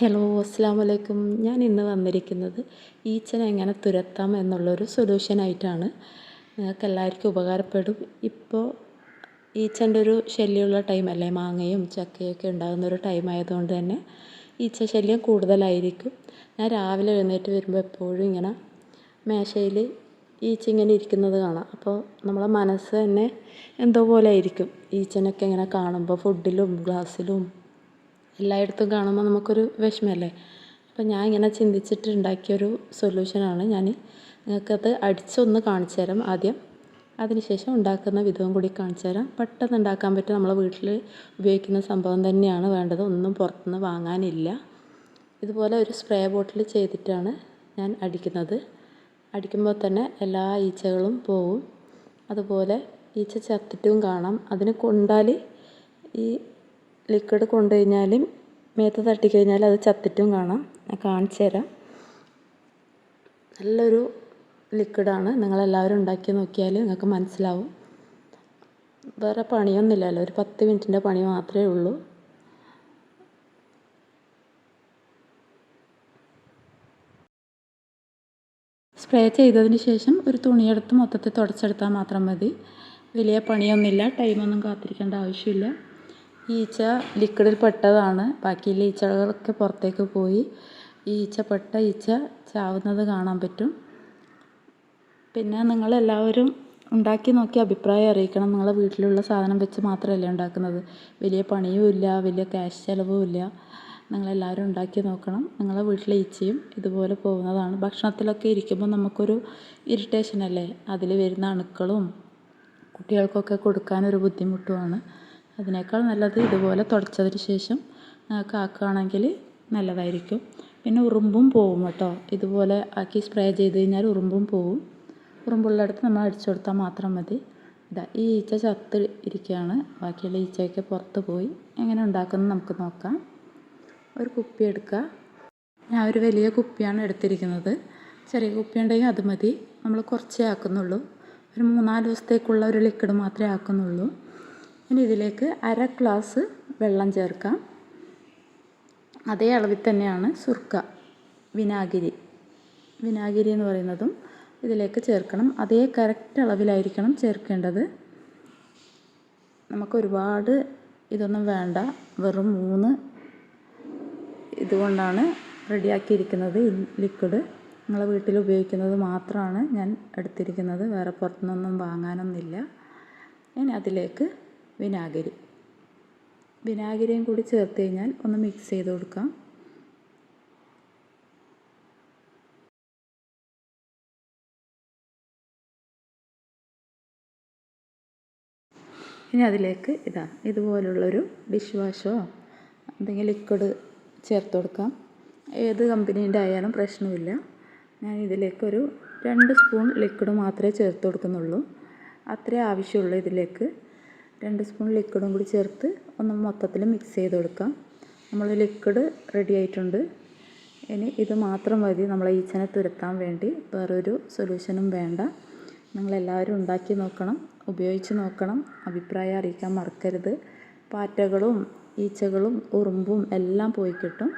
Hello അസ്സാം വലൈക്കും ഞാൻ ഇന്ന് വന്നിരിക്കുന്നത് ഈച്ചനെ എങ്ങനെ തുരത്താം എന്നുള്ളൊരു സൊല്യൂഷനായിട്ടാണ് നിങ്ങൾക്ക് എല്ലാവർക്കും ഉപകാരപ്പെടും. ഇപ്പോൾ ഈച്ചന്റെ ഒരു ശല്യമുള്ള ടൈമല്ലേ മാങ്ങയും ചക്കയൊക്കെ ഉണ്ടാകുന്ന ഒരു ടൈം ആയതുകൊണ്ട് തന്നെ ഈച്ച ശല്യം കൂടുതലായിരിക്കും. ഞാൻ രാവിലെ എഴുന്നേറ്റ് വരുമ്പോൾ എപ്പോഴും ഇങ്ങനെ മേശയിൽ ഈച്ച ഇങ്ങനെ ഇരിക്കുന്നത് കാണാം. അപ്പോൾ നമ്മളെ മനസ്സ് തന്നെ എന്തോ പോലെ ആയിരിക്കും. ഈച്ചനൊക്കെ ഇങ്ങനെ കാണുമ്പോൾ ഫുഡിലും ഗ്ലാസ്സിലും എല്ലായിടത്തും കാണുമ്പോൾ നമുക്കൊരു വിഷമമല്ലേ? അപ്പം ഞാൻ ഇങ്ങനെ ചിന്തിച്ചിട്ട് ഉണ്ടാക്കിയൊരു സൊല്യൂഷനാണ് ഞാൻ. നിങ്ങൾക്കത് അടിച്ചൊന്ന് കാണിച്ചു തരാം ആദ്യം. അതിനുശേഷം ഉണ്ടാക്കുന്ന വിധവും കൂടി കാണിച്ചു തരാം. പെട്ടെന്ന് ഉണ്ടാക്കാൻ പറ്റും നമ്മളെ വീട്ടിൽ ഉപയോഗിക്കുന്ന സംഭവം തന്നെയാണ് വേണ്ടത്. ഒന്നും പുറത്തുനിന്ന് വാങ്ങാനില്ല. ഇതുപോലെ ഒരു സ്പ്രേ ബോട്ടിൽ ചെയ്തിട്ടാണ് ഞാൻ അടിക്കുന്നത്. അടിക്കുമ്പോൾ തന്നെ എല്ലാ ഈച്ചകളും പോവും. അതുപോലെ ഈച്ച ചത്തിട്ടും കാണാം. അതിന് കൊണ്ടാൽ ഈ ലിക്വിഡ് കൊണ്ടു കഴിഞ്ഞാൽ മേത്ത് തട്ടിക്കഴിഞ്ഞാൽ അത് ചത്തിട്ടും കാണാം. ഞാൻ കാണിച്ചു തരാം. നല്ലൊരു ലിക്വിഡാണ് നിങ്ങളെല്ലാവരും ഉണ്ടാക്കി നോക്കിയാൽ നിങ്ങൾക്ക് മനസ്സിലാവും. വേറെ പണിയൊന്നുമില്ലല്ലോ. ഒരു പത്ത് മിനിറ്റിന്റെ പണി മാത്രമേ ഉള്ളൂ. സ്പ്രേ ചെയ്തതിന് ശേഷം ഒരു തുണിയെടുത്ത് മൊത്തത്തിൽ തുടച്ചെടുത്താൽ മാത്രം മതി. വലിയ പണിയൊന്നുമില്ല. ടൈമൊന്നും കാത്തിരിക്കേണ്ട ആവശ്യമില്ല. ഈച്ച ലിക്വിഡിൽ പെട്ടതാണ്. ബാക്കിയുള്ള ഈച്ചകളൊക്കെ പുറത്തേക്ക് പോയി. ഈ ഈച്ച പെട്ട ഈച്ച ചാവുന്നത് കാണാൻ പറ്റും. പിന്നെ നിങ്ങളെല്ലാവരും ഉണ്ടാക്കി നോക്കി അഭിപ്രായം അറിയിക്കണം. നിങ്ങളെ വീട്ടിലുള്ള സാധനം വെച്ച് മാത്രമല്ലേ ഉണ്ടാക്കുന്നത്. വലിയ പണിയും ഇല്ല വലിയ ക്യാഷ് ചിലവുമില്ല നിങ്ങളെല്ലാവരും ഉണ്ടാക്കി നോക്കണം. നിങ്ങളെ വീട്ടിലെ ഈച്ചയും ഇതുപോലെ പോകുന്നതാണ്. ഭക്ഷണത്തിലൊക്കെ ഇരിക്കുമ്പോൾ നമുക്കൊരു ഇറിറ്റേഷൻ അല്ലേ? അതിൽ വരുന്ന അണുക്കളും കുട്ടികൾക്കൊക്കെ കൊടുക്കാനൊരു ബുദ്ധിമുട്ടുമാണ്. അതിനേക്കാൾ നല്ലത് ഇതുപോലെ തുടച്ചതിന് ശേഷം കാക്കുകയാണെങ്കിൽ നല്ലതായിരിക്കും. പിന്നെ ഉറുമ്പും പോവും കേട്ടോ. ഇതുപോലെ ആക്കി സ്പ്രേ ചെയ്ത് കഴിഞ്ഞാൽ ഉറുമ്പും പോവും. ഉറുമ്പുള്ളിടത്ത് നമ്മൾ അടിച്ചു കൊടുത്താൽ മാത്രം മതി. ഇതാ ഈ ഈച്ച ചത്ത് ഇരിക്കുകയാണ്. ബാക്കിയുള്ള ഈച്ചയൊക്കെ പുറത്ത് പോയി എങ്ങനെ ഉണ്ടാക്കുന്നത് നമുക്ക് നോക്കാം. ഒരു കുപ്പി എടുക്കുക. ഞാൻ ഒരു വലിയ കുപ്പിയാണ് എടുത്തിരിക്കുന്നത്. ചെറിയ കുപ്പി ഉണ്ടെങ്കിൽ അത് മതി. നമ്മൾ കുറച്ചേ ആക്കുന്നുള്ളൂ. ഒരു മൂന്നാൽ ദിവസത്തേക്കുള്ള ഒരു ലിക്വിഡ് മാത്രമേ ആക്കുന്നുള്ളൂ. ഇനി ഇതിലേക്ക് അര ഗ്ലാസ് വെള്ളം ചേർക്കാം. അതേ അളവിൽ തന്നെയാണ് സുർക്ക വിനാഗിരി. വിനാഗിരി എന്ന് പറയുന്നതും ഇതിലേക്ക് ചേർക്കണം. അതേ കറക്റ്റ് അളവിലായിരിക്കണം ചേർക്കേണ്ടത്. നമുക്ക് ഒരുപാട് ഇതൊന്നും വേണ്ട. വെറും മൂന്ന് ഇതുകൊണ്ടാണ് റെഡിയാക്കിയിരിക്കുന്നത് ലിക്വിഡ് നിങ്ങളെ വീട്ടിൽ ഉപയോഗിക്കുന്നത് മാത്രമാണ് ഞാൻ എടുത്തിരിക്കുന്നത്. വേറെ പുറത്തുനിന്നൊന്നും വാങ്ങാനൊന്നുമില്ല. ഇനി അതിലേക്ക് വിനാഗിരി. വിനാഗിരിയും കൂടി ചേർത്ത് കഴിഞ്ഞാൽ ഒന്ന് മിക്സ് ചെയ്ത് കൊടുക്കാം. ഇനി അതിലേക്ക് ഇതാ ഇതുപോലുള്ളൊരു ഡിഷ് വാഷോ എന്തെങ്കിലും ലിക്വിഡ് ചേർത്ത് കൊടുക്കാം. ഏത് കമ്പനീന്റെ ആയാലും പ്രശ്നമില്ല. ഞാൻ ഇതിലേക്കൊരു രണ്ട് സ്പൂൺ ലിക്വിഡ് മാത്രമേ ചേർത്ത് കൊടുക്കുന്നുള്ളൂ. അത്രേ ആവശ്യമുള്ളൂ ഇതിലേക്ക്. രണ്ട് സ്പൂൺ ലിക്വിഡും കൂടി ചേർത്ത് ഒന്ന് മൊത്തത്തിൽ മിക്സ് ചെയ്ത് കൊടുക്കാം. നമ്മൾ ലിക്വിഡ് റെഡി ആയിട്ടുണ്ട്. ഇനി ഇത് മാത്രം മതി. നമ്മളെ ഈച്ചനെ തുരത്താൻ വേണ്ടി വേറൊരു സൊല്യൂഷനും വേണ്ട. നിങ്ങളെല്ലാവരും ഉണ്ടാക്കി നോക്കണം ഉപയോഗിച്ച് നോക്കണം. അഭിപ്രായം അറിയിക്കാൻ മറക്കരുത്. പാറ്റകളും ഈച്ചകളും ഉറുമ്പും എല്ലാം പോയി കിട്ടും.